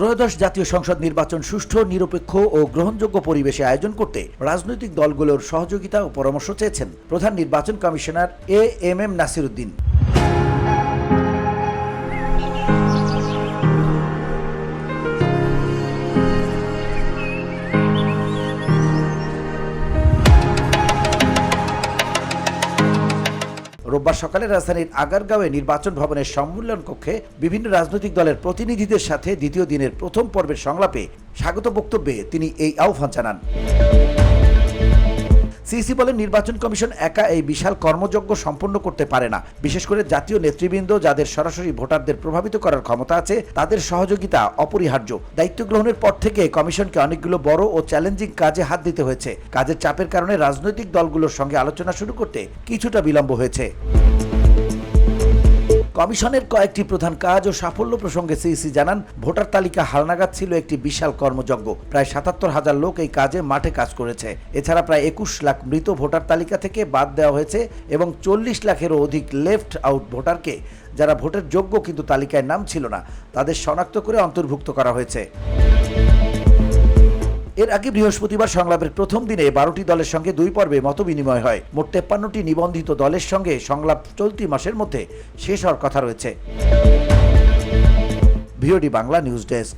ত্রয়োদশ জাতীয় সংসদ নির্বাচন সুষ্ঠু, নিরপেক্ষ ও গ্রহণযোগ্য পরিবেশে আয়োজন করতে রাজনৈতিক দলগুলোর সহযোগিতা ও পরামর্শ চেয়েছেন প্রধান নির্বাচন commissioner A M M Nasiruddin. রোববার সকালে রাজধানীর আগারগাঁওয়ে নির্বাচন ভবনের সম্মেলন কক্ষে বিভিন্ন রাজনৈতিক দলের প্রতিনিধিদের সাথে দ্বিতীয় দিনের প্রথম পর্বের সংলাপে স্বাগত বক্তব্যে তিনি এই আহ্বান জানান। সিসি বলেন নির্বাচন কমিশন একা এই বিশাল কর্মযজ্ঞ সম্পন্ন করতে পারে না। বিশেষ করে জাতীয় নেতৃবৃন্দ যাদের সরাসরি ভোটারদের প্রভাবিত করার ক্ষমতা আছে, তাদের সহযোগিতা অপরিহার্য। দায়িত্ব গ্রহণের পর থেকে কমিশনকে অনেকগুলো বড় ও চ্যালেঞ্জিং কাজে হাত দিতে হয়েছে। কাজের চাপের কারণে রাজনৈতিক দলগুলোর সঙ্গে আলোচনা শুরু করতে কিছুটা বিলম্ব হয়েছে। কমিশনের কয়েকটি প্রধান কাজ ও সাফল্য প্রসঙ্গে সিইসি জানান, ভোটার তালিকা হালনাগাদ ছিল একটি বিশাল কর্মযজ্ঞ। প্রায় সাতাত্তর হাজার লোক এই কাজে মাঠে কাজ করেছে। এছাড়া প্রায় একুশ লাখ মৃত ভোটার তালিকা থেকে বাদ দেওয়া হয়েছে এবং চল্লিশ লাখেরও অধিক লেফট আউট ভোটারকে, যারা ভোটের যোগ্য কিন্তু তালিকায় নাম ছিল না, তাদের শনাক্ত করে অন্তর্ভুক্ত করা হয়েছে। এর আগে বৃহস্পতিবার সংলাপের প্রথম দিনে বারোটি দলের সঙ্গে দুই পর্বে মত বিনিময় হয়। মোট তেপ্পান্নটি নিবন্ধিত দলের সঙ্গে সংলাপ চলতি মাসের মধ্যে শেষ হওয়ার কথা রয়েছে। Bangla news desk.